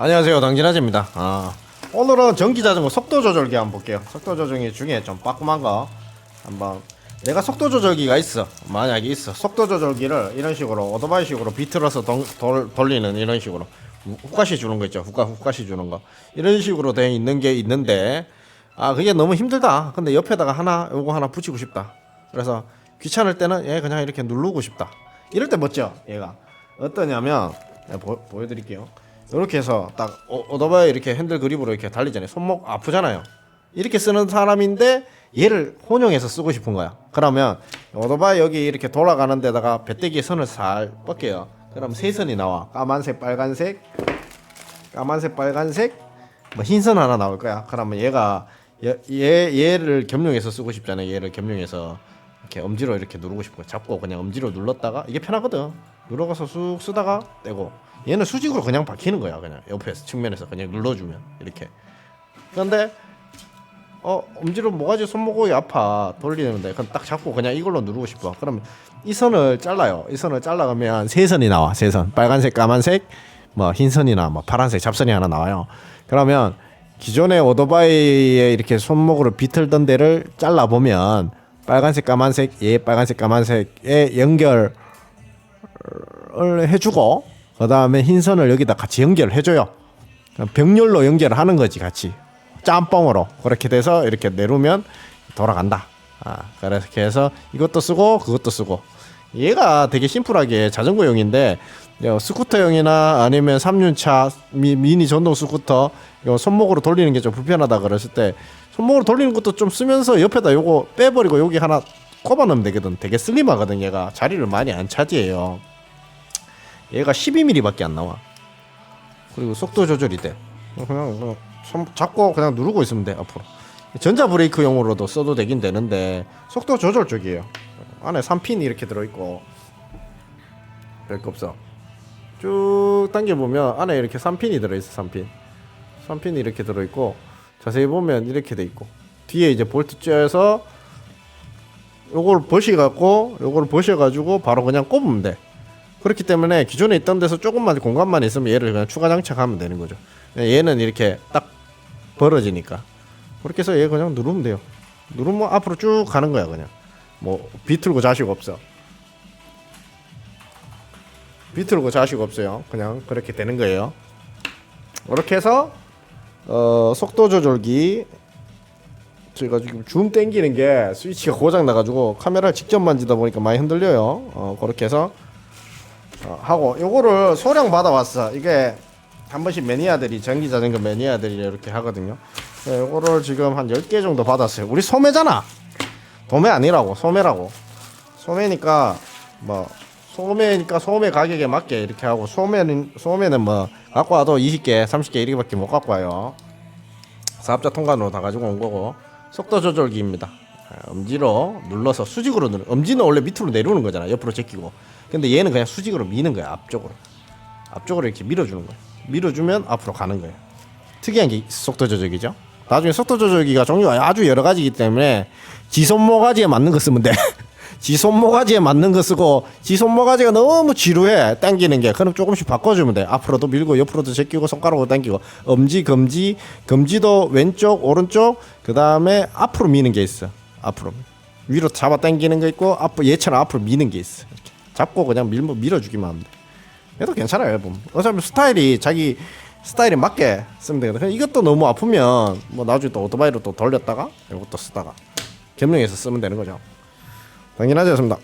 안녕하세요. 당진아재입니다. 아, 오늘은 전기자전거 속도 조절기 한번 볼게요. 속도 조절기 중에 좀 빠끔한 거 한번. 내가 속도 조절기가 있어. 만약에 있어. 속도 조절기를 이런 식으로 오토바이 식으로 비틀어서 동, 돌, 돌리는 이런 식으로. 후가시 주는 거 있죠. 후가, 후가시 주는 거. 이런 식으로 돼 있는 게 있는데 아 그게 너무 힘들다. 근데 옆에다가 하나 요거 하나 붙이고 싶다. 그래서 귀찮을 때는 얘 그냥 이렇게 누르고 싶다. 이럴 때 멋져 얘가. 어떠냐면 내가 보, 보여드릴게요 이렇게 해서 딱 오- 오토바이 이렇게 핸들 그립으로 이렇게 달리잖아요. 손목 아프잖아요. 이렇게 쓰는 사람인데 얘를 혼용해서 쓰고 싶은 거야. 그러면 오토바이 여기 이렇게 돌아가는 데다가 배때기에 선을 살 뻗게요. 그럼 세 선이 나와. 까만색 빨간색 까만색 빨간색. 뭐 흰선 하나 나올 거야. 그러면 얘가 얘, 얘 얘를 겸용해서 쓰고 싶잖아요. 얘를 겸용해서 이렇게 엄지로 이렇게 누르고 싶고 잡고 그냥 엄지로 눌렀다가 이게 편하거든 눌러가서 쑥 쓰다가 떼고. 얘는 수직으로 그냥 박히는 거야 그냥. 옆에서 측면에서 그냥 눌러주면 이렇게. 그런데 어 엄지로 모가지 손목이 아파. 돌리는데 그럼 딱 잡고 그냥 이걸로 누르고 싶어. 그러면 이 선을 잘라요. 이 선을 잘라가면 세 선이 나와 세선. 빨간색 까만색 뭐 흰선이나 뭐 파란색 잡선이 하나 나와요. 그러면 기존의 오토바이에 이렇게 손목으로 비틀던 데를 잘라 보면 빨간색 까만색 얘 빨간색 까만색에 연결 을 해주고 그 다음에 흰 선을 여기다 같이 연결을 해줘요. 병렬로 연결을 하는 거지 같이. 짬뽕으로. 그렇게 돼서 이렇게 내리면 돌아간다. 아 그렇게 해서 이것도 쓰고 그것도 쓰고. 얘가 되게 심플하게 자전거용인데 요 스쿠터용이나 아니면 3륜차 미, 미니 전동 스쿠터 요 손목으로 돌리는 게 좀 불편하다 그랬을 때 손목으로 돌리는 것도 좀 쓰면서 옆에다 요거 빼버리고 여기 하나 꼽아 넣으면 되거든. 되게 슬림하거든 얘가. 자리를 많이 안 차지해요 얘가 12mm밖에 안 나와. 그리고 속도 조절이 돼. 그냥, 그냥 손 잡고 그냥 누르고 있으면 돼 앞으로. 전자 브레이크용으로도 써도 되긴 되는데 속도 조절 쪽이에요. 안에 3핀 이렇게 들어 있고. 별거 없어. 쭉 당겨 보면 안에 이렇게 3핀이 들어 있어 3핀. 3핀이 이렇게 들어 있고 자세히 보면 이렇게 돼 있고. 뒤에 이제 볼트 쬐서 요걸 버셔갖고 요걸 버셔 가지고 바로 그냥 꼽으면 돼 그렇기 때문에 기존에 있던 데서 조금만 공간만 있으면 얘를 그냥 추가 장착하면 되는 거죠. 얘는 이렇게 딱 벌어지니까. 그렇게 해서 얘 그냥 누르면 돼요. 누르면 앞으로 쭉 가는 거야 그냥. 뭐 비틀고 자식 없어. 비틀고 자식 없어요. 그냥 그렇게 되는 거예요. 이렇게 해서 어, 속도 조절기. 제가 지금 줌 땡기는 게 스위치가 고장 나가지고 카메라를 직접 만지다 보니까 많이 흔들려요. 어, 그렇게 해서 어, 하고 요거를 소량 받아왔어. 이게 한 번씩 매니아들이 전기 자전거 매니아들이 이렇게 하거든요. 네, 요거를 지금 한 10개 정도 받았어요. 우리 소매잖아. 도매 아니라고 소매라고. 소매니까 뭐 소매니까 소매 가격에 맞게 이렇게 하고 소매는 소매는 뭐 갖고 와도 20개 30개 이렇게밖에 못 갖고 와요. 사업자 통관으로 다 가지고 온 거고 속도 조절기입니다. 아, 엄지로 눌러서 수직으로 누르 엄지는 원래 밑으로 내려오는 거잖아 옆으로 제끼고. 근데 얘는 그냥 수직으로 미는 거야 앞쪽으로. 앞쪽으로 이렇게 밀어주는 거야. 밀어주면 앞으로 가는 거예요. 특이한 게 속도 조절기죠. 나중에 속도 조절기가 종류가 아주 여러 가지이기 때문에 지손 모가지에 맞는 거 쓰면 돼. 지손 모가지에 맞는 거 쓰고 지손 모가지가 너무 지루해 당기는 게. 그럼 조금씩 바꿔주면 돼. 앞으로도 밀고 옆으로도 제끼고 손가락으로 당기고. 엄지 검지 검지도 왼쪽 오른쪽 그 다음에 앞으로 미는 게 있어 앞으로. 위로 잡아 당기는 거 있고 앞으로 얘처럼 앞으로 미는 게 있어. 이렇게. 잡고 그냥 밀 밀어주기만 하면 돼. 얘도 괜찮아요 앨범. 어차피 스타일이 자기 스타일에 맞게 쓰면 되거든. 이것도 너무 아프면 뭐 나중에 또 오토바이로 또 돌렸다가 이것도 쓰다가 겸용해서 쓰면 되는 거죠. 당연하지 않습니다